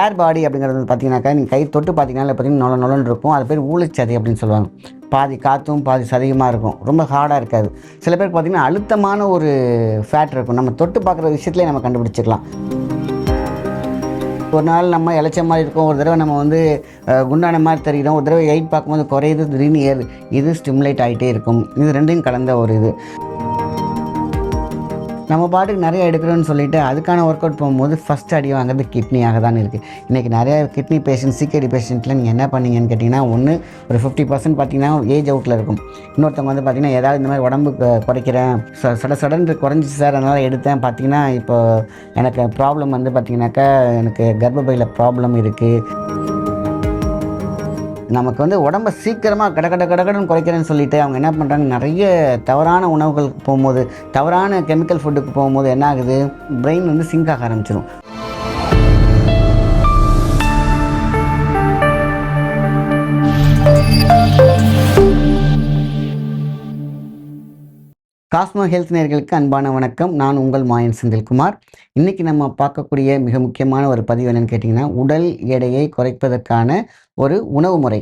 ஏர் பாடி அப்படிங்கிறது வந்து பார்த்தீங்கன்னாக்கா நீங்கள் கை தொட்டு பார்த்தீங்கன்னா பார்த்தீங்கன்னா நொல நொலன்னு இருக்கும். அது பேர் ஊழிச்சதை அப்படின்னு சொல்லுவாங்க. பாதி காற்றும் பாதி சதிகமாக இருக்கும். ரொம்ப ஹார்டாக இருக்காது. சில பேருக்கு பார்த்தீங்கன்னா அழுத்தமான ஒரு ஃபேட் இருக்கும். நம்ம தொட்டு பார்க்குற விஷயத்துலேயே நம்ம கண்டுபிடிச்சிக்கலாம். ஒரு நாள் நம்ம இளைச்ச மாதிரி இருக்கும். ஒரு தடவை நம்ம வந்து குண்டான மாதிரி தெரிகிறோம். ஒரு தடவை எயிட் பார்க்கும்போது குறையுது திடீர்னு ஏறு. இது ஸ்டிமுலேட் ஆகிட்டே இருக்கும். இது ரெண்டையும் கலந்த ஒரு இது. நம்ம பாட்டுக்கு நிறைய எடுக்கிறோன்னு சொல்லிட்டு அதுக்கான ஒர்க் அவுட் போகும்போது ஃபஸ்ட் அடி வாங்குறது கிட்னியாக தான் இருக்குது இன்றைக்கி நிறைய கிட்னி பேஷண்ட் சிக்கடி பேஷண்ட்டில் நீங்கள் என்ன பண்ணீங்கன்னு கேட்டிங்கன்னா ஒன்று ஒரு ஃபிஃப்டி பர்சன்ட் பார்த்தீங்கன்னா ஏஜ் அவுட்டில் இருக்கும். இன்னொருத்தவங்க வந்து பார்த்திங்கன்னா ஏதாவது இந்த மாதிரி உடம்பு குறைக்கிறேன். ச- சட சடன் குறைஞ்சிச்சு சார் அதனால் எடுத்தேன். பார்த்தீங்கன்னா இப்போ எனக்கு ப்ராப்ளம் வந்து பார்த்தீங்கன்னாக்கா எனக்கு கர்ப்பப்பையில் ப்ராப்ளம் இருக்குது நமக்கு வந்து உடம்ப சீக்கிரமாக கட கட கடகடன்னு குறைக்கிறேன்னு சொல்லிட்டு அவங்க என்ன பண்ணுறாங்க நிறைய தவறான உணவுகளுக்கு போகும்போது தவறான கெமிக்கல் ஃபுட்டுக்கு போகும்போது என்ன ஆகுது? பிரெயின் வந்து சிங்க் ஆக ஆரம்பிச்சிடும் காஸ்மோ ஹெல்த் நேர்களுக்கு அன்பான வணக்கம். நான் உங்கள் மாயன் செந்தில்குமார். இன்றைக்கி நம்ம பார்க்கக்கூடிய மிக முக்கியமான ஒரு பதிவு என்னென்னு கேட்டிங்கன்னா உடல் எடையை குறைப்பதற்கான ஒரு உணவு முறை.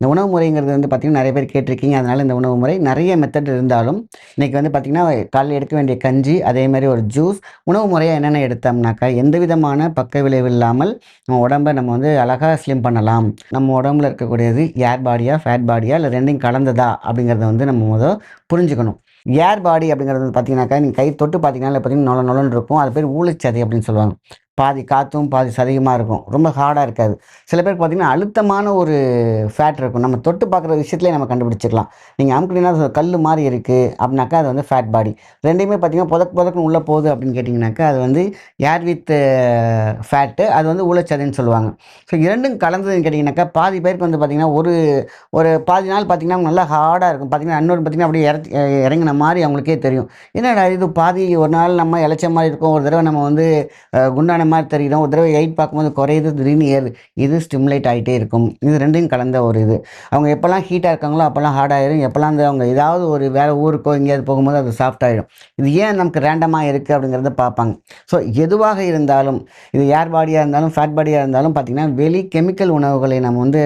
இந்த உணவு முறைங்கிறது வந்து பார்த்திங்கன்னா நிறைய பேர் கேட்டிருக்கீங்க. அதனால் இந்த உணவு முறை நிறைய மெத்தட் இருந்தாலும் இன்றைக்கி வந்து பார்த்திங்கன்னா காலையில் எடுக்க வேண்டிய கஞ்சி அதே மாதிரி ஒரு ஜூஸ் உணவு முறையாக என்னென்ன எடுத்தோம்னாக்கா எந்த விதமான பக்க விளைவு இல்லாமல் நம்ம உடம்பை நம்ம வந்து அழகாக ஸ்லிம் பண்ணலாம். நம்ம உடம்புல இருக்கக்கூடியது ஏர் பாடியா ஃபேட் பாடியா இல்லை ரெண்டையும் கலந்ததா அப்படிங்கிறத வந்து நம்ம முதல் புரிஞ்சுக்கணும். ஏர் பாடி அப்படிங்கிறது வந்து பார்த்தீங்கன்னாக்கா நீங்கள் கை தொட்டு பார்த்தீங்கன்னா பார்த்தீங்கன்னா நொல நொலன்னு இருக்கும். அது பேர் ஊழிச்சதை அப்படின்னு சொல்லுவாங்க. பாதி காற்றும் பாதி சதிகமாக இருக்கும். ரொம்ப ஹார்டாக இருக்காது. சில பேருக்கு பார்த்தீங்கன்னா அழுத்தமான ஒரு ஃபேட் இருக்கும். நம்ம தொட்டு பார்க்குற விஷயத்துலேயே நம்ம கண்டுபிடிச்சிக்கலாம் நீங்கள் அமுக்குனீங்கன்னா கல் மாதிரி இருக்குது அப்படின்னாக்கா அது வந்து ஃபேட் பாடி ரெண்டையுமே பார்த்தீங்கன்னா புதக்கு புதக்குன்னு உள்ளே போகுது அப்படின்னு கேட்டிங்கனாக்கா அது வந்து ஏர் வித் ஃபேட்டு அது வந்து ஊழச்சதைன்னு சொல்லுவாங்க. ஸோ இரண்டும் கலந்ததுன்னு கேட்டிங்கனாக்கா பாதி பேருக்கு வந்து பார்த்திங்கன்னா ஒரு ஒரு பாதி நாள் பார்த்திங்கன்னா நல்லா ஹார்டாக இருக்கும். பார்த்திங்கன்னா இன்னொரு பார்த்திங்கன்னா அப்படியே இறத்தி இறங்கின மாதிரி அவங்களுக்கே தெரியும். என்னடா இது? பாதி ஒரு நாள் நம்ம இளைச்ச மாதிரி இருக்கும். ஒரு தடவை நம்ம வந்து குண்டான குண்டான மாதிரி தெரியும் ஒரு தடவை எயிட் பார்க்கும்போது குறையுது திடீர்னு ஏறு. இது ஸ்டிமுலேட் ஆகிட்டே இருக்கும். இது ரெண்டையும் கலந்த ஒரு இது. அவங்க எப்போல்லாம் ஹீட்டாக இருக்காங்களோ அப்போல்லாம் ஹார்ட் எப்போல்லாம் அந்த அவங்க ஏதாவது ஒரு வேறு ஊருக்கோ எங்கேயாவது போகும்போது அது சாஃப்ட் ஆகிடும் இது ஏன் நமக்கு ரேண்டமாக இருக்குது அப்படிங்கிறத பார்ப்பாங்க. ஸோ எதுவாக இருந்தாலும் இது ஏர் பாடியாக இருந்தாலும் ஃபேட் பாடியாக இருந்தாலும் பார்த்திங்கன்னா வெளி கெமிக்கல் உணவுகளை நம்ம வந்து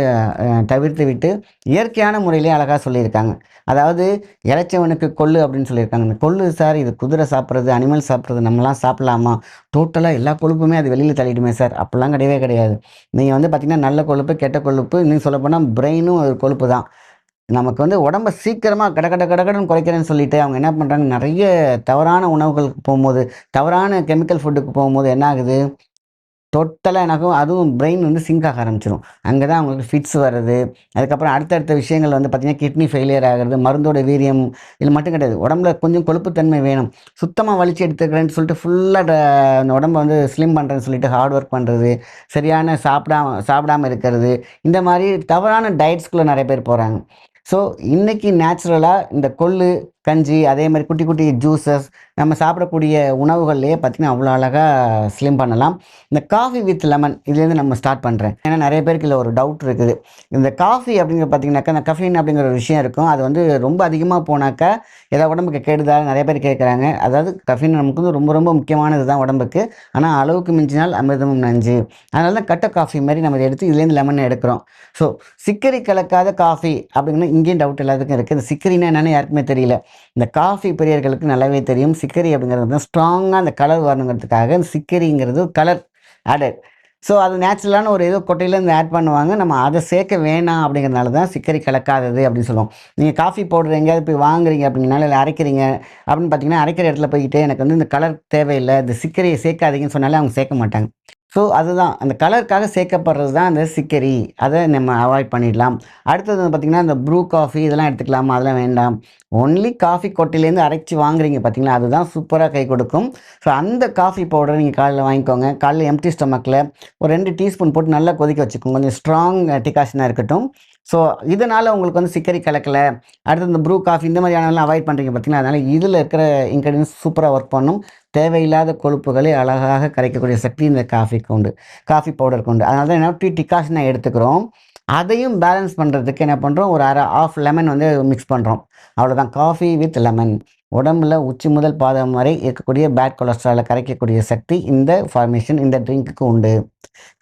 தவிர்த்து விட்டு இயற்கையான முறையிலே அழகாக சொல்லியிருக்காங்க. அதாவது இளைச்சவனுக்கு கொள்ளு அப்படின்னு சொல்லியிருக்காங்க. இந்த கொள்ளு சார் இது குதிரை சாப்பிட்றது அனிமல் சாப்பிட்றது நம்மலாம் சாப்பிடலாமா? டோட்டலாக எல்லா கொழுப்பும் அது வெளியில் தள்ளிடுமே சார். அப்படிலாம் கிடையவே கிடையாது. நீங்கள் வந்து பார்த்திங்கன்னா நல்ல கொழுப்பு கெட்ட கொழுப்பு இன்னும் சொல்லப்போனால் பிரெயினும் ஒரு கொழுப்பு தான் நமக்கு வந்து உடம்ப சீக்கிரமாக கட கட கடகடன்னு குறைக்கிறேன்னு சொல்லிட்டு அவங்க என்ன பண்ணுறாங்க நிறைய தவறான உணவுகளுக்கு போகும்போது தவறான கெமிக்கல் ஃபுட்டுக்கு போகும்போது என்ன ஆகுது? டோட்டலாக எனக்கும் அதுவும் பிரெயின் வந்து சிங்க் ஆக ஆரம்பிச்சிடும் அங்கே தான் அவங்களுக்கு ஃபிட்ஸ் வருது அதுக்கப்புறம் அடுத்தடுத்த விஷயங்கள் வந்து பார்த்திங்கன்னா கிட்னி ஃபெயிலியர் ஆகிறது மருந்தோட வீரியம் இது மட்டும் கிடையாது. உடம்புல கொஞ்சம் கொழுப்புத்தன்மை வேணும். சுத்தமாக வலிச்சு எடுத்துக்கிறேன்னு சொல்லிட்டு ஃபுல்லாக அந்த உடம்பை வந்து ஸ்லிம் பண்ணுறேன்னு சொல்லிட்டு ஹார்ட் ஒர்க் பண்ணுறது சரியான சாப்பிடாம சாப்பிடாம இருக்கிறது இந்த மாதிரி தவறான டயட்ஸ்குள்ளே நிறைய பேர் போகிறாங்க ஸோ இன்றைக்கி நேச்சுரலாக இந்த கொள்ளு கஞ்சி அதே மாதிரி குட்டி குட்டி ஜூஸஸ் நம்ம சாப்பிடக்கூடிய உணவுகள்லேயே பார்த்திங்கன்னா அவ்வளோ அழகாக ஸ்லிம் பண்ணலாம். இந்த காஃபி வித் லெமன் இதுலேருந்து நம்ம ஸ்டார்ட் பண்ணுறேன் ஏன்னா நிறைய பேருக்கு இதில் ஒரு டவுட் இருக்குது. இந்த காஃபி அப்படிங்கிற பார்த்தீங்கன்னாக்கா இந்த கஃபீன் அப்படிங்கிற ஒரு விஷயம் இருக்கும். அது வந்து ரொம்ப அதிகமாக போனாக்கா ஏதாவது உடம்புக்கு கெடுதா? நிறைய பேர் கேட்குறாங்க அதாவது கஃபீன் நமக்கு வந்து ரொம்ப ரொம்ப முக்கியமானது தான் உடம்புக்கு. ஆனால் அளவுக்கு மிஞ்சினால் அமிர்தமும் நஞ்சு. அதனால தான் கட்ட காஃபி மாதிரி நம்ம எடுத்து இதுலேருந்து லெமன் எடுக்கிறோம். ஸோ சிக்கரி கலக்காத காஃபி அப்படிங்கன்னா இங்கேயும் டவுட் எல்லாத்துக்கும் இருக்குது இந்த சிக்கரினா என்னென்னு யாருக்குமே தெரியல. இந்த காஃபி பிரியர்களுக்கு நல்லாவே தெரியும். சிக்கரி அப்படிங்கிறது வந்து ஸ்ட்ராங்காக அந்த கலர் வரணுங்கிறதுக்காக இந்த சிக்கரிங்கிறது கலர் ஆடட் ஸோ அது நேச்சுரலான ஒரு ஏதோ கொட்டையிலேருந்து ஆட் பண்ணுவாங்க. நம்ம அதை சேர்க்க வேணாம் அப்படிங்கிறதுனால தான் சிக்கரி கலக்காதது அப்படின்னு சொல்லுவோம். நீங்கள் காஃபி பவுடர் எங்கேயாவது போய் வாங்குறீங்க அப்படிங்கனால இல்லை அரைக்கிறீங்க அப்படின்னு பார்த்தீங்கன்னா அரைக்கிற இடத்துல போய்கிட்டு எனக்கு வந்து இந்த கலர் தேவையில்லை இந்த சிக்கரியை சேர்க்காதீங்கன்னு சொன்னாலே அவங்க சேர்க்க மாட்டாங்க. ஸோ அதுதான். அந்த கலருக்காக சேர்க்கப்படுறது தான் அந்த சிக்கரி. அதை நம்ம அவாய்ட் பண்ணிடலாம். அடுத்தது வந்து பார்த்திங்கன்னா இந்த ப்ரூ காஃபி இதெல்லாம் எடுத்துக்கலாமா. அதெல்லாம் வேண்டாம். ஒன்லி காஃபி கொட்டையிலேருந்து அரைச்சி வாங்குறீங்க பார்த்தீங்களா அதுதான் சூப்பராக கை கொடுக்கும். ஸோ அந்த காஃபி பவுடரை நீங்கள் காலையில் வாங்கிக்கோங்க. காலையில் எம்டி ஸ்டொமக்கில் ஒரு ரெண்டு டீஸ்பூன் போட்டு நல்லா கொதிக்க வச்சுக்கோங்க. கொஞ்சம் ஸ்ட்ராங் டிகாஷனாக இருக்கட்டும். ஸோ இதனால் உங்களுக்கு வந்து சிக்கரி கலக்கலை. அடுத்து இந்த ப்ரூ காஃபி இந்த மாதிரியானலாம் அவாய்ட் பண்ணுறீங்க பார்த்தீங்களா அதனால் இதில் இருக்கிற இன்க்ரீடியன்ஸ் சூப்பராக ஒர்க் பண்ணும். தேவையில்லாத கொழுப்புகளை அழகாக கரைக்கக்கூடிய சக்தி இந்த காஃபிக்கு உண்டு. காஃபி பவுடருக்கு உண்டு. அதனால தான் என்ன டீ டிகாஷன் எடுத்துக்கிறோம். அதையும் பேலன்ஸ் பண்ணுறதுக்கு என்ன பண்ணுறோம் ஒரு அரை ஆஃப் லெமன் வந்து மிக்ஸ் பண்ணுறோம் அவ்வளோதான் காஃபி வித் லெமன் உடம்புல உச்சி முதல் பாதம் வரை இருக்கக்கூடிய பேட் கொலஸ்ட்ராலை கரைக்கக்கூடிய சக்தி இந்த ஃபார்மேஷன் இந்த ட்ரிங்க்குக்கு உண்டு.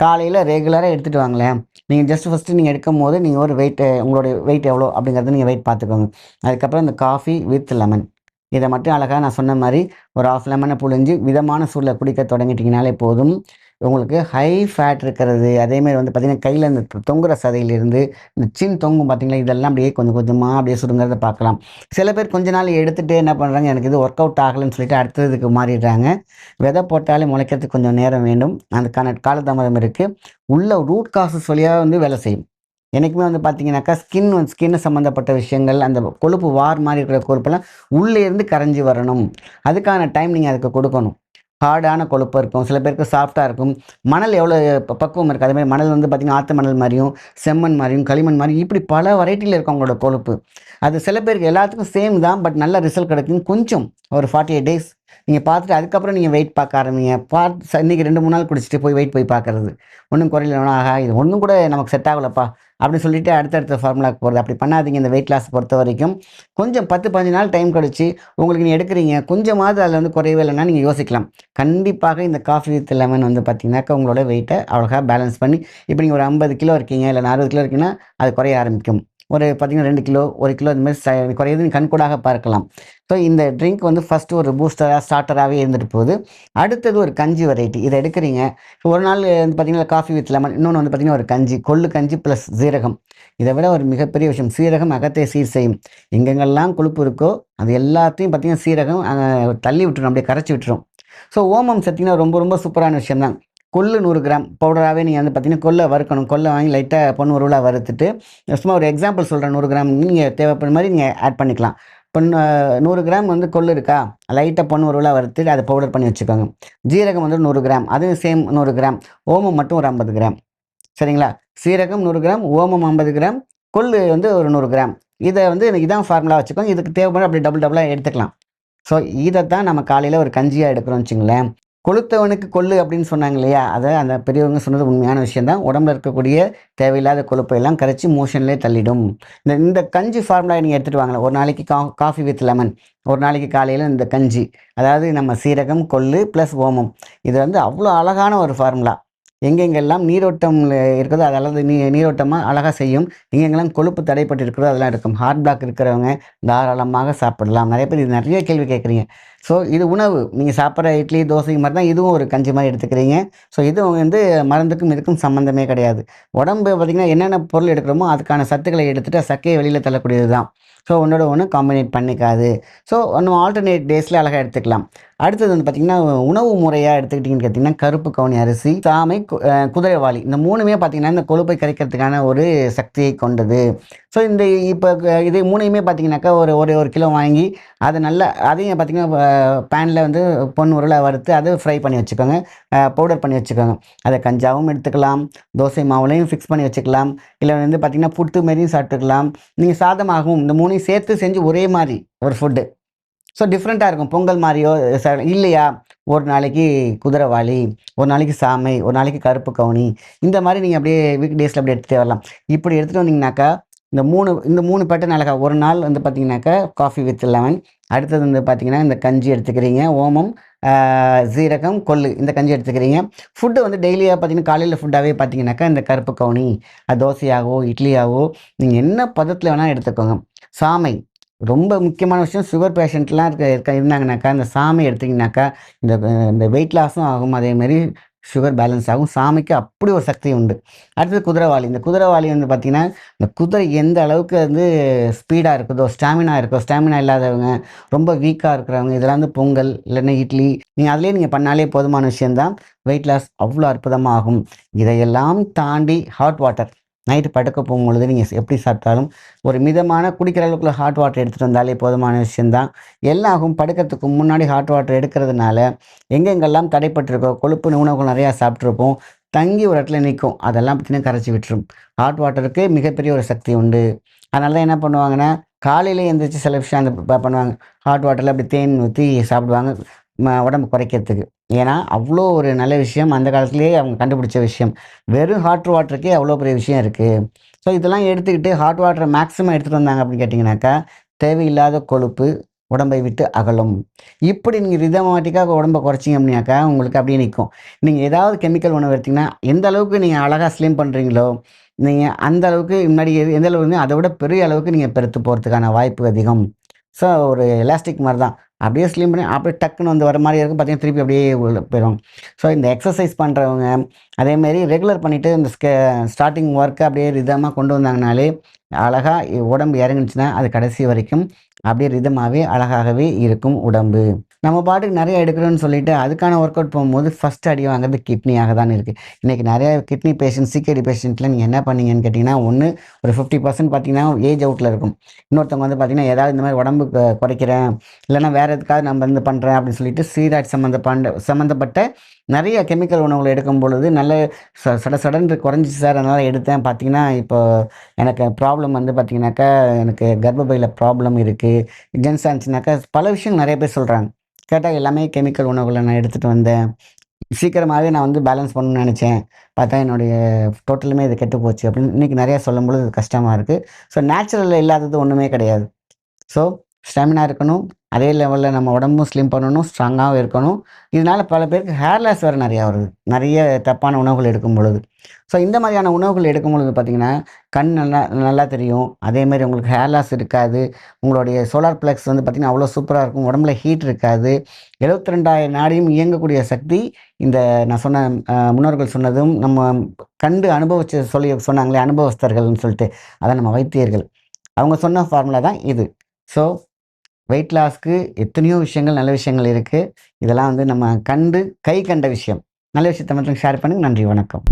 காலையில் ரெகுலராக எடுத்துகிட்டு வாங்களேன். நீங்கள் ஜஸ்ட் ஃபஸ்ட்டு நீங்கள் எடுக்கும் போது நீங்கள் ஒரு வெயிட் உங்களுடைய வெயிட் எவ்வளோ அப்படிங்கிறத நீங்கள் வெயிட் பார்த்துக்கோங்க. அதுக்கப்புறம் இந்த காஃபி வித் லெமன் இதை மட்டும் அழகாக நான் சொன்ன மாதிரி ஒரு ஆஃப் லெமனை புழிஞ்சு விதமான சூழலை குடிக்க தொடங்கிட்டிங்கனாலே போதும். உங்களுக்கு ஹை ஃபேட் இருக்கிறது. அதேமாதிரி வந்து பார்த்திங்கன்னா கையில் இந்த தொங்குற சதையிலிருந்து இந்த சின் தொங்கும் பார்த்தீங்களா இதெல்லாம் அப்படியே கொஞ்சம் கொஞ்சமாக அப்படியே சுருங்கிறத பார்க்கலாம். சில பேர் கொஞ்ச நாள் எடுத்துகிட்டு என்ன பண்ணுறாங்க எனக்கு இது ஒர்க் அவுட் ஆகலைன்னு சொல்லிட்டு அடுத்ததுக்கு மாறிடுறாங்க. விதை போட்டாலே முளைக்கிறதுக்கு கொஞ்சம் நேரம் வேண்டும். அதுக்கான காலதாமதம் இருக்குது உள்ள ரூட் காசஸ் வழியாக வந்து வேலை செய்யும். எனக்குமே வந்து பார்த்தீங்கன்னாக்கா ஸ்கின் வந்து ஸ்கின் சம்மந்தப்பட்ட விஷயங்கள் அந்த கொழுப்பு வார் மாதிரி இருக்கிற கொழுப்பெல்லாம் உள்ளே இருந்து கரைஞ்சி வரணும். அதுக்கான டைம் நீங்கள் அதுக்கு கொடுக்கணும். ஹார்டான கொழுப்பு இருக்கும். சில பேருக்கு சாஃப்டாக இருக்கும். மணல் எவ்வளோ பக்குவம் இருக்குது அதே மாதிரி மணல் வந்து பார்த்திங்கன்னா ஆற்று மணல் மாதிரியும் செம்மண் மாதிரியும் களிமண் மாதிரியும் இப்படி பல வெரைட்டியில் இருக்கும் அவங்களோட கொழுப்பு. அது சில பேருக்கு எல்லாத்துக்கும் சேம் தான் பட் நல்ல ரிசல்ட் கிடைக்கும் கொஞ்சம் ஒரு ஃபார்ட்டி எயிட் டேஸ் நீங்கள் பார்த்துட்டு அதுக்கப்புறம் நீங்கள் வெயிட் பார்க்க ஆரம்பிங்க. பார்த்து இன்றைக்கி இன்னைக்கு ரெண்டு மூணு நாள் குடிச்சிட்டு போய் வெயிட் போய் பார்க்கறது. ஒன்றும் குறையில ஆஹா இது ஒன்றும் கூட நமக்கு செட் ஆகலப்பா. அப்படின்னு சொல்லிட்டு அடுத்தடுத்த ஃபார்முலாக்கு போகிறது அப்படி பண்ணாதீங்க இந்த வெயிட் லாஸ் பொறுத்த வரைக்கும். கொஞ்சம் பத்து பதினஞ்சு நாள் டைம் கழிச்சு உங்களுக்கு நீங்கள் எடுக்கிறீங்க. கொஞ்சமாவது அதில் வந்து குறையவே இல்லைன்னா நீங்கள் யோசிக்கலாம். கண்டிப்பாக இந்த காஃபி வித் லெமன் வந்து பார்த்தீங்கன்னாக்கா உங்களோட வெயிட்டை அழகாக பேலன்ஸ் பண்ணி இப்போ நீங்கள் ஒரு ஐம்பது கிலோ இருக்கீங்க இல்லை அறுபது கிலோ இருக்கீங்கன்னா அது குறைய ஆரம்பிக்கும். ஒரு பார்த்தீங்கன்னா ரெண்டு கிலோ ஒரு கிலோ இந்த மாதிரி ச- குறையுது. நீ கண்கூடாக பார்க்கலாம். ஸோ இந்த ட்ரிங்க் வந்து ஃபஸ்ட்டு ஒரு பூஸ்டராக ஸ்டார்டராகவே இருந்துட்டு போகுது. அடுத்தது ஒரு கஞ்சி வெரைட்டி இதை எடுக்கிறீங்க. ஒரு நாள் வந்து பார்த்தீங்கன்னா காஃபி வித் லெமன் இன்னொன்று வந்து பார்த்தீங்கன்னா ஒரு கஞ்சி கொள்ளு கஞ்சி ப்ளஸ் சீரகம். இதை விட ஒரு மிகப்பெரிய விஷயம் சீரகம் அகத்தை சீர் செய்யும். எங்கெங்கெல்லாம் கொழுப்பு இருக்கோ அது எல்லாத்தையும் பார்த்தீங்கன்னா சீரகம் தள்ளி விட்டுரும். அப்படியே கரைச்சி விட்டுரும். ஸோ ஓமம் சத்திங்கன்னா ரொம்ப ரொம்ப சூப்பரான விஷயம் தான் கொள்ளு நூறு கிராம் பவுடராகவே நீங்கள் வந்து பார்த்தீங்கன்னா கொல்லை வறுக்கணும். கொல்லை வாங்கி லைட்டாக பொண்ணு உருளாக வறுத்துட்டு சும்மா ஒரு எக்ஸாம்பிள் சொல்கிறேன் நூறு கிராம் நீங்கள் தேவைப்படுற மாதிரி நீங்கள் ஆட் பண்ணிக்கலாம். பொன் நூறு கிராம் வந்து கொள்ளு இருக்கா? லைட்டாக பொண்ணு உருளாக வறுத்துட்டு அதை பவுடர் பண்ணி வச்சுக்கோங்க. ஜீரகம் வந்து நூறு கிராம் அதுவும் சேம் நூறு கிராம். ஓமம் மட்டும் ஒரு ஐம்பது கிராம். சரிங்களா? சீரகம் நூறு கிராம் ஓமம் ஐம்பது கிராம் கொள்ளு வந்து ஒரு நூறு கிராம். இதை வந்து எனக்கு இதான் ஃபார்முலா வச்சுக்கோங்க. இதுக்கு தேவைப்படும் அப்படி டபுள் டபுளாக எடுத்துக்கலாம். ஸோ இதை தான் நம்ம காலையில் ஒரு கஞ்சியாக எடுக்கிறோம் வச்சுங்களேன். கொளுத்தவனுக்கு கொள்ளு அப்படின்னு சொன்னாங்க இல்லையா? அதை அந்த பெரியவங்க சொன்னது உண்மையான விஷயந்தான் உடம்புல இருக்கக்கூடிய தேவையில்லாத கொழுப்பை எல்லாம் கரைச்சி மோஷன்லேயே தள்ளிடும். இந்த இந்த கஞ்சி ஃபார்முலா நீங்கள் எடுத்துகிட்டு வாங்கலாம் ஒரு நாளைக்கு கா காஃபி வித் லெமன் ஒரு நாளைக்கு காலையில் இந்த கஞ்சி. அதாவது நம்ம சீரகம் கொள்ளு ப்ளஸ் ஓமம். இது வந்து அவ்வளோ அழகான ஒரு ஃபார்முலா எங்கெங்கெல்லாம் நீரோட்டம் இருக்குதோ அதெல்லாம் நீ நீரோட்டமாக அழகாக செய்யும். எங்கெங்கெல்லாம் கொழுப்பு தடைப்பட்டு இருக்கிறதோ அதெல்லாம் இருக்கும் ஹார்ட் பிளாக் இருக்கிறவங்க தாராளமாக சாப்பிடலாம். நிறைய பேர் இது நிறைய கேள்வி கேட்குறீங்க. ஸோ இது உணவு. நீங்கள் சாப்பிட்ற இட்லி தோசை மாதிரி தான் இதுவும் ஒரு கஞ்சி மாதிரி எடுத்துக்கிறீங்க. ஸோ இது வந்து மருந்துக்கும் இதுக்கும் சம்மந்தமே கிடையாது. உடம்பு பார்த்திங்கன்னா என்னென்ன பொருள் எடுக்கிறோமோ அதுக்கான சத்துக்களை எடுத்துகிட்டு சக்கையை வெளியில் தள்ளக்கூடியது தான். ஸோ ஒன்றோட ஒன்று காம்பினேட் பண்ணிக்காது. ஸோ நம்ம ஆல்டர்னேட் டேஸில் அழகாக எடுத்துக்கலாம். அடுத்தது வந்து பார்த்திங்கன்னா உணவு முறையாக எடுத்துக்கிட்டிங்கன்னு கேட்டிங்கன்னா கருப்பு கவுனி அரிசி சாமை கு- குதிரைவாளி இந்த மூணுமே பார்த்திங்கன்னா இந்த கொழுப்பை கரைக்கிறதுக்கான ஒரு சக்தியை கொண்டது. ஸோ இந்த இப்போ இது மூணையுமே பார்த்திங்கனாக்கா ஒரு ஒரு ஒரு கிலோ வாங்கி அதை நல்லா அதையும் பார்த்திங்கன்னா பேனில் வந்து பொன் உருளை வறுத்து அதை ஃப்ரை பண்ணி வச்சுக்கோங்க. பவுடர் பண்ணி வச்சுக்கோங்க. அதை கஞ்சாவும் எடுத்துக்கலாம். தோசை மாவுலையும் ஃபிக்ஸ் பண்ணி வச்சுக்கலாம். இல்லை வந்து பார்த்திங்கன்னா புட்டு மாரியும் சாப்பிட்டுக்கலாம். நீங்கள் சாதமாகவும் இந்த மூணையும் சேர்த்து செஞ்சு ஒரே மாதிரி ஒரு ஃபுட்டு ஸோ டிஃப்ரெண்ட்டாக இருக்கும். பொங்கல் மாதிரியோ ச- இல்லையா? ஒரு நாளைக்கு குதிரைவாளி ஒரு நாளைக்கு சாமை ஒரு நாளைக்கு கருப்பு கவுனி. இந்த மாதிரி நீங்கள் அப்படியே வீக் டேஸில் அப்படியே எடுத்துகிட்டே வரலாம். இப்படி எடுத்துகிட்டு வந்தீங்கன்னாக்கா இந்த மூணு இந்த மூணு பேட்டர்ன் அழகாக ஒரு நாள் வந்து பார்த்தீங்கன்னாக்கா காஃபி வித் லெமன் அடுத்தது வந்து பார்த்தீங்கன்னா இந்த கஞ்சி எடுத்துக்கிறீங்க ஓமம் சீரகம் கொள்ளு இந்த கஞ்சி எடுத்துக்கிறீங்க. ஃபுட்டு வந்து டெய்லியாக பார்த்தீங்கன்னா காலையில் ஃபுட்டாகவே பார்த்தீங்கன்னாக்கா இந்த கருப்பு கவுனி அது தோசையாகவோ இட்லியாகவோ நீங்கள் என்ன பதத்தில் வேணால் எடுத்துக்கோங்க. சாமை ரொம்ப முக்கியமான விஷயம் சுகர் பேஷண்ட்லாம் இருக்க இருக்க இருந்தாங்கனாக்கா இந்த சாமை எடுத்திங்கனாக்கா இந்த இந்த வெயிட் லாஸும் ஆகும். அதேமாதிரி சுகர் பேலன்ஸ் ஆகும். சாமைக்கு அப்படி ஒரு சக்தி உண்டு. அடுத்தது குதிரைவாளி இந்த குதிரைவாளி வந்து பார்த்திங்கன்னா இந்த குதிரை எந்த அளவுக்கு வந்து ஸ்பீடாக இருக்குதோ ஸ்டாமினா இருக்கோ ஸ்டாமினா இல்லாதவங்க ரொம்ப வீக்காக இருக்கிறவங்க இதெல்லாம் வந்து பொங்கல் இல்லைன்னா இட்லி நீங்கள் அதிலே நீங்கள் பண்ணாலே போதுமான விஷயந்தான் வெயிட் லாஸ் அவ்வளோ அற்புதமாக ஆகும் இதையெல்லாம் தாண்டி ஹாட் வாட்டர் நைட்டு படுக்க போகும்பொழுது நீங்கள் எப்படி சாப்பிட்டாலும் ஒரு மிதமான குடிக்கிற அளவுக்குள்ள ஹாட் வாட்டர் எடுத்துகிட்டு வந்தாலே போதுமான விஷயந்தான் எல்லாகும் படுக்கிறதுக்கு முன்னாடி ஹாட் வாட்டர் எடுக்கிறதுனால எங்கெங்கெல்லாம் தடைப்பட்டிருக்கோ கொழுப்பு உணவுகள் நிறையா சாப்பிட்ருப்போம் தங்கி ஒரு இடத்துல நிற்கும். அதெல்லாம் பார்த்தீங்கன்னா கரைச்சி விட்டுரும். ஹாட் வாட்டருக்கு மிகப்பெரிய ஒரு சக்தி உண்டு. அதனால தான் என்ன பண்ணுவாங்கன்னா காலையில் எழுந்திரிச்சு சில விஷயம் அந்த பண்ணுவாங்க. ஹாட் வாட்டரில் அப்படி தேன் ஊற்றி சாப்பிடுவாங்க. உடம்பு குறைக்கிறதுக்கு. ஏன்னா அவ்வளோ ஒரு நல்ல விஷயம். அந்த காலத்துலேயே அவங்க கண்டுபிடிச்ச விஷயம். வெறும் ஹாட் வாட்டருக்கே அவ்வளோ பெரிய விஷயம் இருக்குது ஸோ இதெல்லாம் எடுத்துக்கிட்டு ஹாட் வாட்டரை மேக்ஸிமம் எடுத்துகிட்டு வந்தாங்க அப்படின்னு கேட்டிங்கனாக்கா தேவையில்லாத கொழுப்பு உடம்பை விட்டு அகலும். இப்படி நீங்கள் ரிதமாட்டிக்காக உடம்பை குறைச்சிங்க அப்படின்னாக்கா உங்களுக்கு அப்படியே நிற்கும் நீங்கள் ஏதாவது கெமிக்கல் உணவு எடுத்திங்கன்னா எந்த அளவுக்கு நீங்கள் அழகாக ஸ்லிம் பண்ணுறீங்களோ நீங்கள் அந்த அளவுக்கு முன்னாடி எது- எந்த அளவுக்கு அதை விட பெரிய அளவுக்கு நீங்கள் பெருத்து போகிறதுக்கான வாய்ப்பு அதிகம். ஸோ ஒரு எலாஸ்டிக் மாதிரி தான். அப்படியே ஸ்லிம் பண்ணி அப்படியே டக்குன்னு வந்து வர மாதிரி இருக்கும். பார்த்தீங்கன்னா திருப்பி அப்படியே உள்ள போயிடும் ஸோ இந்த எக்ஸசைஸ் பண்ணுறவங்க அதேமாரி ரெகுலர் பண்ணிவிட்டு இந்த ஸ்கே ஸ்டார்டிங் ஒர்க்கை அப்படியே ரிதமாக கொண்டு வந்தாங்கனாலே அழகாக உடம்பு இறங்குச்சுன்னா அது கடைசி வரைக்கும் அப்படியே ரிதமாகவே அழகாகவே இருக்கும் உடம்பு. நம்ம பாட்டுக்கு நிறைய எடுக்கிறோன்னு சொல்லிட்டு அதுக்கான ஒர்க் அவுட் போகும்போது ஃபஸ்ட் அடி வாங்குறது கிட்னியாக தான் இருக்குது இன்றைக்கி நிறைய கிட்னி பேஷண்ட் சிகேடி பேஷண்ட்டில் நீங்கள் என்ன பண்ணீங்கன்னு கேட்டிங்கன்னா ஒன்று ஒரு ஃபிஃப்டி பர்சன்ட் பார்த்தீங்கன்னா ஏஜ் அவுட்டில் இருக்கும். இன்னொருத்தவங்க வந்து பார்த்தீங்கன்னா ஏதாவது இந்த மாதிரி உடம்பு குறைக்கிறேன் இல்லைன்னா வேறு எதுக்காவது நம்ம வந்து பண்ணுறேன் அப்படின்னு சொல்லிட்டு சம்மந்த சம்மந்தப்பட்ட சம்மந்தப்பட்ட நிறைய கெமிக்கல் உணவுகள் எடுக்கும் பொழுது நல்ல ச சட சடன்று குறைஞ்சிச்சு சார் அதனால் எடுத்தேன். பார்த்தீங்கன்னா இப்போ எனக்கு ப்ராப்ளம் வந்து பார்த்தீங்கன்னாக்கா எனக்கு கர்ப்பப்பையில் ப்ராப்ளம் இருக்குது ஜென்ஸ் ஆச்சுனாக்கா பல விஷயங்கள் நிறைய பேர் சொல்கிறாங்க கேட்டால் எல்லாமே கெமிக்கல் உணவுகளை நான் எடுத்துகிட்டு வந்தேன். சீக்கிரமாகவே நான் வந்து பேலன்ஸ் பண்ணணும்னு நினச்சேன். பார்த்தா என்னுடைய டோட்டலுமே இது கெட்டு போச்சு அப்படின்னு இன்றைக்கி நிறையா சொல்லும்பொழுது கஷ்டமாக இருக்குது ஸோ நேச்சுரலில் இல்லாதது ஒன்றுமே கிடையாது. ஸோ ஸ்டெமினா இருக்கணும். அதே லெவலில் நம்ம உடம்பும் ஸ்லிம் பண்ணணும் ஸ்ட்ராங்காகவும் இருக்கணும். இதனால் பல பேருக்கு ஹேர் லாஸ் வேறு நிறையா வருது. நிறைய தப்பான உணவுகள் எடுக்கும் பொழுது. ஸோ இந்த மாதிரியான உணவுகள் எடுக்கும் பொழுது பார்த்திங்கன்னா கண் நல்லா நல்லா தெரியும். அதேமாதிரி உங்களுக்கு ஹேர் லாஸ் இருக்காது. உங்களுடைய சோலார் பிளக்ஸ் வந்து பார்த்திங்கன்னா அவ்வளோ சூப்பராக இருக்கும். உடம்புல ஹீட் இருக்காது. எழுபத்தி ரெண்டாயிரம் நாடியும் இயங்கக்கூடிய சக்தி இந்த நான் சொன்ன முன்னோர்கள் சொன்னதும் நம்ம கண்டு அனுபவிச்சு சொல்லி சொன்னாங்களே அனுபவஸ்தர்கள்னு சொல்லிட்டு அதான் நம்ம வைத்தியர்கள். அவங்க சொன்ன ஃபார்முலா தான் இது. ஸோ வெயிட் லாஸ்க்கு எத்தனையோ விஷயங்கள் நல்ல விஷயங்கள் இருக்குது இதெல்லாம் வந்து நம்ம கண்டு கை கண்ட விஷயம். நல்ல விஷயத்தை மட்டும் ஷேர் பண்ணுங்க. நன்றி வணக்கம்.